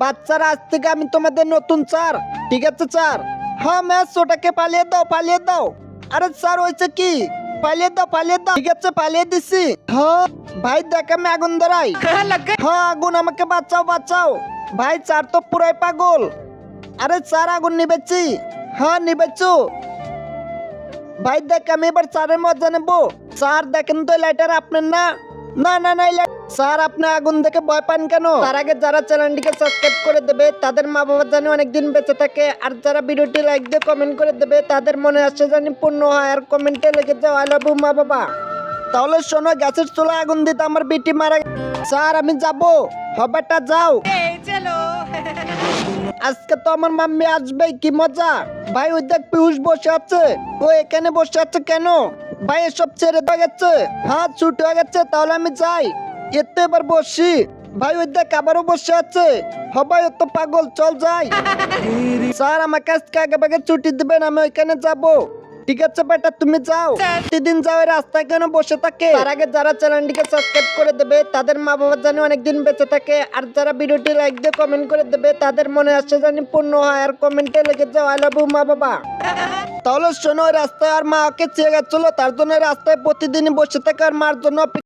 বাচ্চারা আজ থেকে আমি তোমাদের নতুন স্যার। ঠিক আছে স্যার? হ্যাঁ ম্যাচ ওটাকে পালিয়ে দাও পালিয়ে দাও। আরে স্যার হয়েছে কি? পালিয়ে দাও পালিয়ে দাও। ঠিক আছে পালিয়ে দিছি। হ্যাঁ ভাই দেখ আমি আগুন ধরাই। হ্যাঁ আগুন আমাকে বাঁচাও বাঁচাও। ভাই স্যার তো পুরাই পাগল। আরে স্যার আগুন নিবেছি। হ্যাঁ নিবেছো। ভাই দেখ আমি এবার স্যারের মজা নেব। স্যার দেখেন তো লাইটার আপনার না। না না না স্যার, আপনি আগুন দেখে ভয় পান কেন? তার আগে যারা চ্যানেলটিকে সাবস্ক্রাইব করে দেবে, তাদের মা বাবা জানি অনেকদিন বেঁচে থাকে। আর যারা ভিডিওটি লাইক দিয়ে কমেন্ট করে দেবে, তাদের মনে আসছে জানি পূর্ণ হয় আর কমেন্টে লিখে যাও আই লাভ মা বাবা তাহলে শোনো, গ্যাসের চুলা আগুন দিতে আমার বিটি মারা স্যার, আমি যাব। হবেটা যাও। আজকে তো আমার মাম্মি আসবে কি মজা। ভাই, ওই দেখ পিউষ বসে আছে। ও এখানে বসে আছে কেন? ভাই, এসব ছেড়ে দিয়ে গেছে। হ্যাঁ ছুট হয়ে গেছে, তাহলে আমি যাই। এতে এবার বসি। ভাই, ওই দেখ, আবারও বসে আছে। হবাই তো পাগল, চল যাই। স্যার, আমাকে আজকে আগে ভাগে ছুটি দিবেন, আমি ওইখানে যাব। ঠিক আছে, বেটা, তুমি যাও। প্রতিদিন যাও রাস্তায় কেন বসে থাকে? তার আগে যারা চ্যানেলটিকে সাবস্ক্রাইব করে দেবে, তাদের মা বাবা জানি অনেকদিন বেঁচে থাকে। আর যারা ভিডিওটি লাইক দিয়ে কমেন্ট করে দেবে, তাদের মনে আসছে জানি পূর্ণ হয়, আর কমেন্টে লিখে যাও আই লাভ ইউ মা বাবা তাহলে শোনো রাস্তায় আর মা ওকে চেয়ে গেছিল, তার জন্য রাস্তায় প্রতিদিনই বসে থাকে, আর মার জন্য